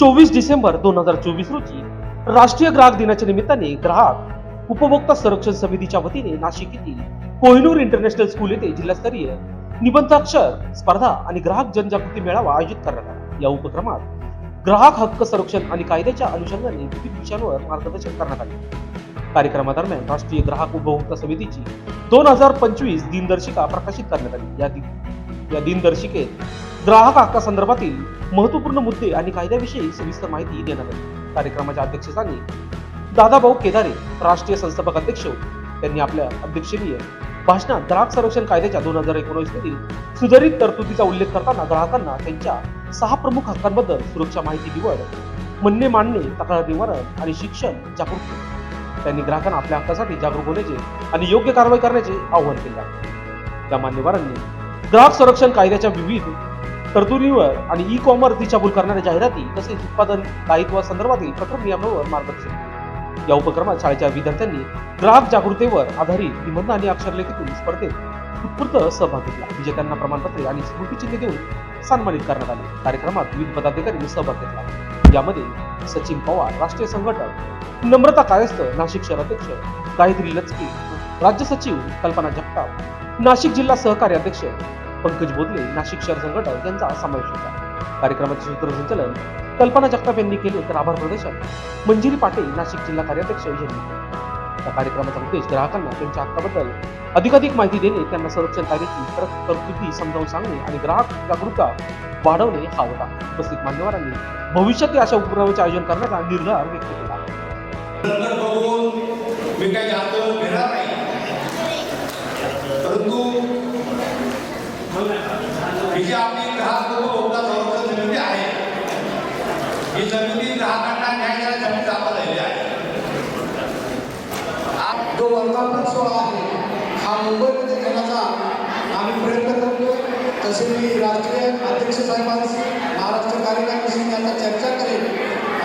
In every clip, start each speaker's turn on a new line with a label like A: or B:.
A: चोवीस डिसेंबर दोन हजार चोवीस रोजी राष्ट्रीय ग्राहक दिनाच्या निमित्ताने ग्राहक उपभोक्ता संरक्षण समितीच्या वतीने नाशिक येथील कोहिनूर इंटरनॅशनल स्कूल येथे जिल्हास्तरीय निबंधाक्षर स्पर्धा आणि ग्राहक जनजागृती मेळावा आयोजित करण्यात आला. या उपक्रमात ग्राहक हक्क संरक्षण आणि कायद्याच्या अनुषंगाने विविध विषयांवर मार्गदर्शन करण्यात आले. कार्यक्रमादरम्यान राष्ट्रीय ग्राहक उपभोक्ता समितीची दोन हजार पंचवीस दिनदर्शिका प्रकाशित करण्यात आली. या दिन या दिनदर्शिकेत ग्राहक हक्कासंदर्भातील महत्त्वपूर्ण मुद्दे आणि कायद्याविषयी सविस्तर माहिती देण्यात आली. कार्यक्रमाच्या अध्यक्षस्थानी दादाभाऊ केदारे राष्ट्रीय संस्थापक अध्यक्ष त्यांनी आपल्या अध्यक्षीय भाषणात ग्राहक संरक्षण कायद्याच्या दोन हजार एकोणीस मधील सुधारित तरतुदीचा उल्लेख करताना ग्राहकांना त्यांच्या सहा प्रमुख हक्कांबद्दल सुरक्षा माहिती निवड म्हणणे मांडणे तक्रार निवारण आणि शिक्षण जागरूक केले. त्यांनी ग्राहकांना आपल्या हक्कासाठी जागरूक होण्याचे आणि योग्य कारवाई करण्याचे आवाहन केले आहे. त्या मान्यवरांनी ग्राहक संरक्षण कायद्याच्या विविध तरतुदीवर आणि ई कॉमर्स दिशाभूल करणाऱ्या जाहिराती तसेच उत्पादन दायित्वासंदर्भातील कठोर नियमांवर मार्गदर्शन या उपक्रमात शाळेच्या विद्यार्थ्यांनी ग्राहक जागृतेवर आधारित निबंध आणि अक्षरलेखीतून स्पर्धेत उत्स्फूर्त सहभाग घेतला. विजेत्यांना प्रमाणपत्रे आणि स्मृतिचिन्हे देऊन सन्मानित करण्यात आले. कार्यक्रमात विविध पदाधिकाऱ्यांनी सहभाग घेतला. यामध्ये सचिन पवार राष्ट्रीय संघटक नम्रता कायस्थ नाशिक शहराध्यक्ष गायत्री लचके राज्य सचिव कल्पना जगताप नाशिक जिल्हा सहकारी अध्यक्ष पंकज बोदले नाशिक शहर संघटक यांचा समावेश होता. कार्यक्रमाचे सूत्रसंचालन कल्पना जगताप यांनी केले तर आभार प्रदर्शन. मंजिरी पाटील नाशिक जिल्हा कार्याध्यक्ष यांनी केले. या कार्यक्रमाचा उद्देश ग्राहकांना त्यांच्या हक्काबद्दल अधिकाधिक माहिती देणे त्यांना संरक्षण कायद्याची तरतुदी समजावून सांगणे आणि ग्राहक जागरूकता वाढवणे हा होता. उपस्थित मान्यवरांनी भविष्यात अशा उपक्रमाचे आयोजन करण्याचा निर्धार व्यक्त केला.
B: मी काही जास्त घेणार नाही. ही जी आपली ग्राहक उपभोक्ता संरक्षण समिती आहे. ही समिती ग्राहकांना न्याय देण्यासाठी जात राहिली आहे.
C: जो वर्धापन सोहळा आहे हा मुंबईमध्ये घेण्याचा आम्ही प्रयत्न करतो. तसे मी राष्ट्रीय अध्यक्ष साहेबांशी महाराष्ट्र कार्यकारिणीशी मी चर्चा करेन.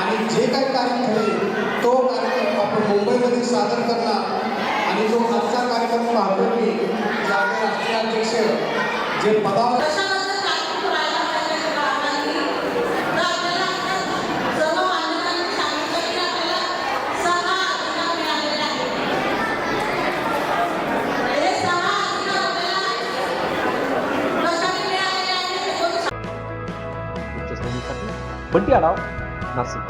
C: आणि जे काही कार्यक्रम ठरेल तो कार्यक्रम आपण मुंबईमध्ये सादर करणार. आणि जो आजचा कार्यक्रम पाहतो मी राष्ट्रीय अध्यक्ष जे पदावर
A: బంటి అడావ్ నర్సింగ్